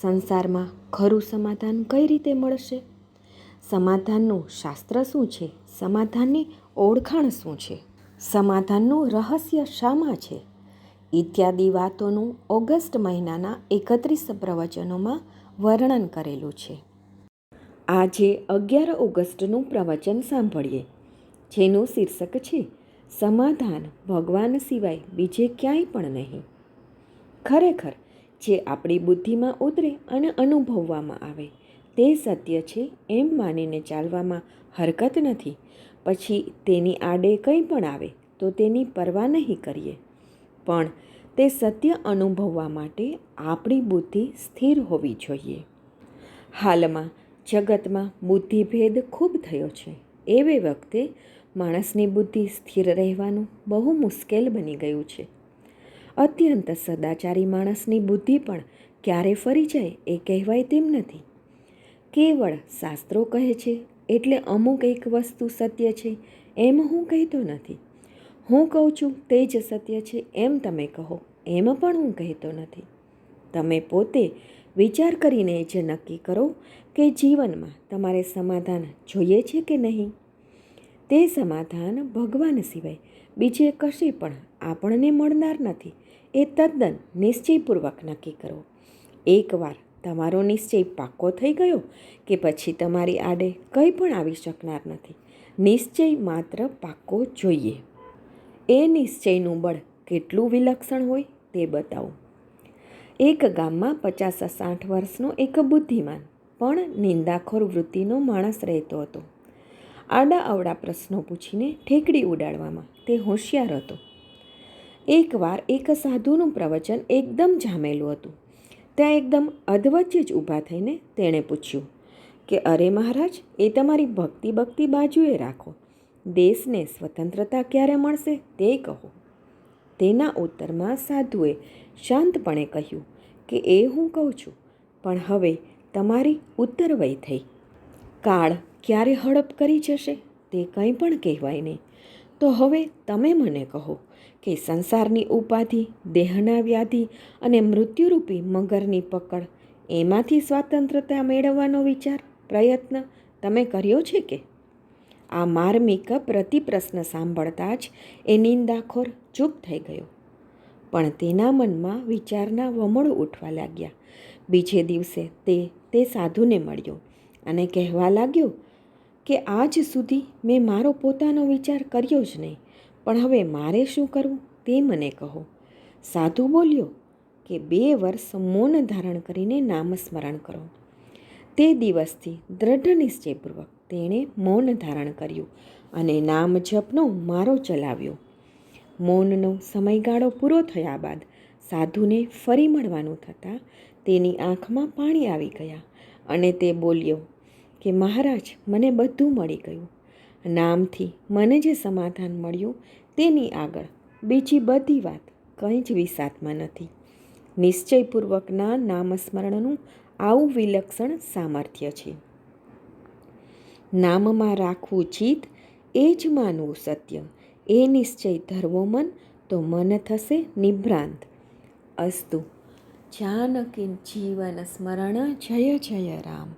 સંસારમાં ખરું સમાધાન કઈ રીતે મળશે? સમાધાનનું શાસ્ત્ર શું છે? સમાધાનની ઓળખાણ શું છે? સમાધાનનું રહસ્ય શામાં છે? ઇત્યાદિ વાતોનું ઓગસ્ટ મહિનાના એકત્રીસ પ્રવચનોમાં વર્ણન કરેલું છે. આજે અગિયાર ઓગસ્ટનું પ્રવચન સાંભળીએ, જેનું શીર્ષક છે, સમાધાન ભગવાન સિવાય બીજે ક્યાંય પણ નહીં. ખરેખર જે આપણી બુદ્ધિમાં ઉતરે અને અનુભવવામાં આવે. તે સત્ય છે એમ માનીને ચાલવામાં હરકત નથી. પછી તેની આડે કંઈ પણ આવે તો તેની પરવા નહીં કરીએ. પણ તે સત્ય અનુભવવા માટે આપણી બુદ્ધિ સ્થિર હોવી જોઈએ. હાલમાં જગતમાં બુદ્ધિભેદ ખૂબ થયો છે. એવે વખતે માણસની બુદ્ધિ સ્થિર રહેવાનું બહુ મુશ્કેલ બની ગયું છે. અત્યંત સદાચારી માણસની બુદ્ધિ પણ ક્યારે ફરી જાય એ કહેવાય તેમ નથી. કેવળ શાસ્ત્રો કહે છે એટલે અમુક એક વસ્તુ સત્ય છે એમ હું કહેતો નથી. હું કહું છું તે જ સત્ય છે એમ તમે કહો એમ પણ હું કહેતો નથી. તમે પોતે વિચાર કરીને જ નક્કી કરો કે જીવનમાં તમારે સમાધાન જોઈએ છે કે નહીં. તે સમાધાન ભગવાન સિવાય બીજે કશે પણ આપણને મળનાર નથી. એ તદ્દન નિશ્ચયપૂર્વક નક્કી કરો. એકવાર તમારો નિશ્ચય પાક્કો થઈ ગયો કે પછી તમારી આડે કંઈ પણ આવી શકનાર નથી, નિશ્ચય માત્ર પાક્કો જોઈએ. એ નિશ્ચયનું બળ કેટલું વિલક્ષણ હોય તે બતાવો. એક ગામમાં પચાસ સાઠ વર્ષનો એક બુદ્ધિમાન, પણ નિંદાખોર વૃત્તિનો માણસ રહેતો હતો. આડા અવડા પ્રશ્નો પૂછીને ઠેકડી ઉડાડવામાં તે હોશિયાર હતો. એકવાર એક સાધુનું પ્રવચન એકદમ જામેલું હતું. ત્યાં એકદમ અધવચ્ચે જ ઊભા થઈને તેણે પૂછ્યું કે, અરે મહારાજ, એ તમારી ભક્તિ ભક્તિ બાજુએ રાખો. દેશને સ્વતંત્રતા ક્યારે મળશે તે કહો. તેના ઉત્તરમાં સાધુએ શાંતપણે કહ્યું કે, એ હું કહું છું, પણ હવે તમારી ઉત્તરવય થઈ. કાળ ક્યારે હડપ કરી જશે તે કંઈ પણ કહેવાય નહીં. તો હવે તમે મને કહો કે સંસારની ઉપાધિ, દેહના વ્યાધિ અને મૃત્યુરૂપી મગરની પકડ, એમાંથી સ્વાતંત્રતા મેળવવાનો વિચાર, પ્રયત્ન તમે કર્યો છે કે? આ માર્મિક પ્રતિપ્રશ્ન સાંભળતા જ એ નિંદાખોર ચૂપ થઈ ગયો. પણ તેના મનમાં વિચારના વમળ ઉઠવા લાગ્યા. બીજે દિવસે તે તે સાધુને મળ્યો અને કહેવા લાગ્યો કે, આજ સુધી મેં મારો પોતાનો વિચાર કર્યો જ નહીં. પણ હવે મારે શું કરવું તે મને કહો. સાધુ બોલ્યો, કે બે વર્ષ મૌન ધારણ કરીને નામસ્મરણ કરો. તે દિવસથી દ્રઢ નિશ્ચયપૂર્વક તેણે મૌન ધારણ કર્યું અને નામ જપનો મારો ચલાવ્યો. મૌનનો સમયગાળો પૂરો થયા બાદ સાધુને ફરી મળવાનું થતાં તેની આંખમાં પાણી આવી ગયા અને તે બોલ્યો કે, મહારાજ, મને બધું મળી ગયું. નામથી મને જે સમાધાન મળ્યું તેની આગળ બીજી બધી વાત કંઈ જ વિસાતમાં નથી. નિશ્ચયપૂર્વકના નામસ્મરણનું આવું વિલક્ષણ સામર્થ્ય છે. નામમાં રાખવું ચિત એ જ માનવું સત્ય. એ નિશ્ચય ધરવો મન તો મન થશે નિભ્રાંત. અસ્તુ. જાનકી જીવન સ્મરણ જય જય રામ.